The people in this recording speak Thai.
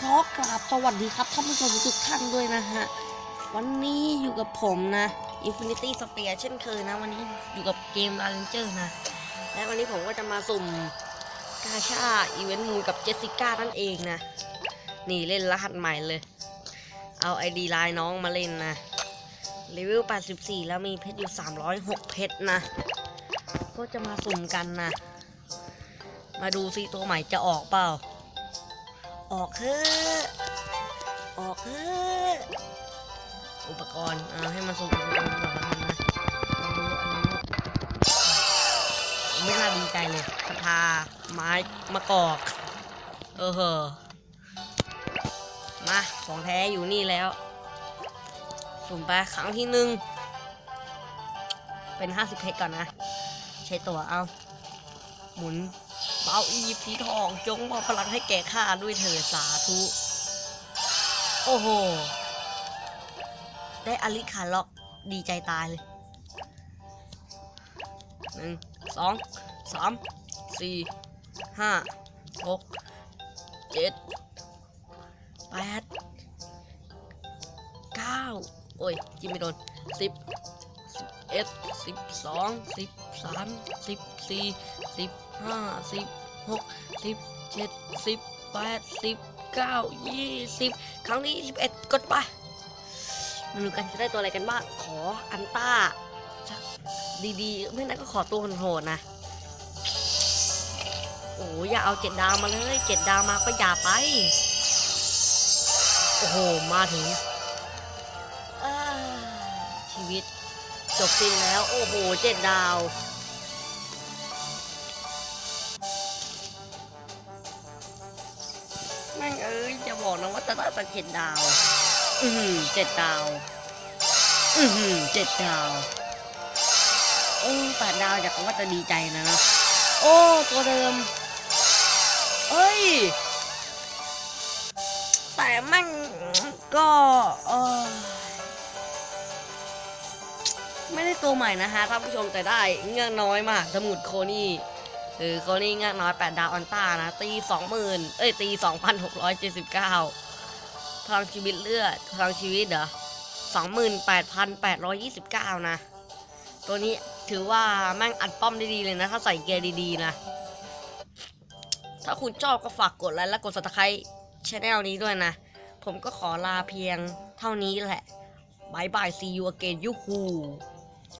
ขอกราบสวัสดีครับท่านผู้ชมทุกท่านด้วยนะฮะ วันนี้อยู่กับผมนะ Infinity s p e a r เช่นเคยนะ วันนี้อยู่กับเกม r a n g e r นะ และวันนี้ผมก็จะมาสุ่มกาชาอีเวนต์มูกับเจสสิก้านั่นเองนะ นี่เล่นรหัสใหม่เลย เอาไอดีไลน์น้องมาเล่นนะเลเวล 84 แล้วมีเพชรอยู่ 306 เพชรนะ ก็จะมาสุ่มกันนะ มาดูซิตัวใหม่จะออกเปล่า ออกเถอออกเถออุปกรณ์เอาให้มันสุ่มอุปกรณ์ก่อนแล้วกันนะทันนี้ไม่น่าดีใจเลยคาทาไม้มะกอก เออเหอะมาของแท้อยู่นี่แล้ว สุ่มไปครั้งที่หนึ่งเป็น50เพชรก่อนนะ ใช้ตัวเอา หมุน เบาอียิปต์สีทองจงมอบพลังให้แก่ข้าด้วยเถิดสาธุ โอ้โห ได้อลิคาล็อกดีใจตายเลยหนึ่งสองสามสี่ห้าหกเจ็ดแปดเก้าโอ้ยจิ้มไม่โดนสิบสิบเอ็ดสิบสองสิบสามสิบสี่สิบห้าสิบ หกสิบเจ็ดสิบแปดสิบเก้ายี่สิบครั้งนี้สิบเอ็ดกดไปมาดูกันจะได้ตัวอะไรกันบ้างขออันต้าสักดีๆ ไม่นั้นก็ขอตัวโหดๆนะ โอ้ยอย่าเอาเจ็ดดาวมาเลยเจ็ดดาวมาก็อย่าไป โอ้โห มาถึงชีวิตจบสิ้นแล้ว โอ้โหเจ็ดดาว แม่งเอ้ยจะบอกนะว่าจะได้สักเจ็ดดาว อือหือเจ็ดดาว อือหือเจ็ดดาว โอ้แปดดาวอยากว่าจะดีใจนะนะ โอ้ตัวเดิม เอ้ย แต่แม่งก็เออไม่ได้ตัวใหม่นะฮะท่านผู้ชมแต่ได้เงื่อนน้อยมากสมุดโคนี่ เออโคนี่งื่อนน้อย 8 ดาวอันต้านะ ตี 20,000 เอ้ย ตี 2,679 พลังชีวิตเลือด พลังชีวิตเหรอ 28,829 นะ ตัวนี้ถือว่าแม่งอัดป้อมได้ดีเลยนะ ถ้าใส่เกียร์ดีๆนะ ถ้าคุณชอบก็ฝากกดไลค์และกด subscribe ช anel นี้ด้วยนะ ผมก็ขอลาเพียงเท่านี้แหละบายบาย see you again ยูฮู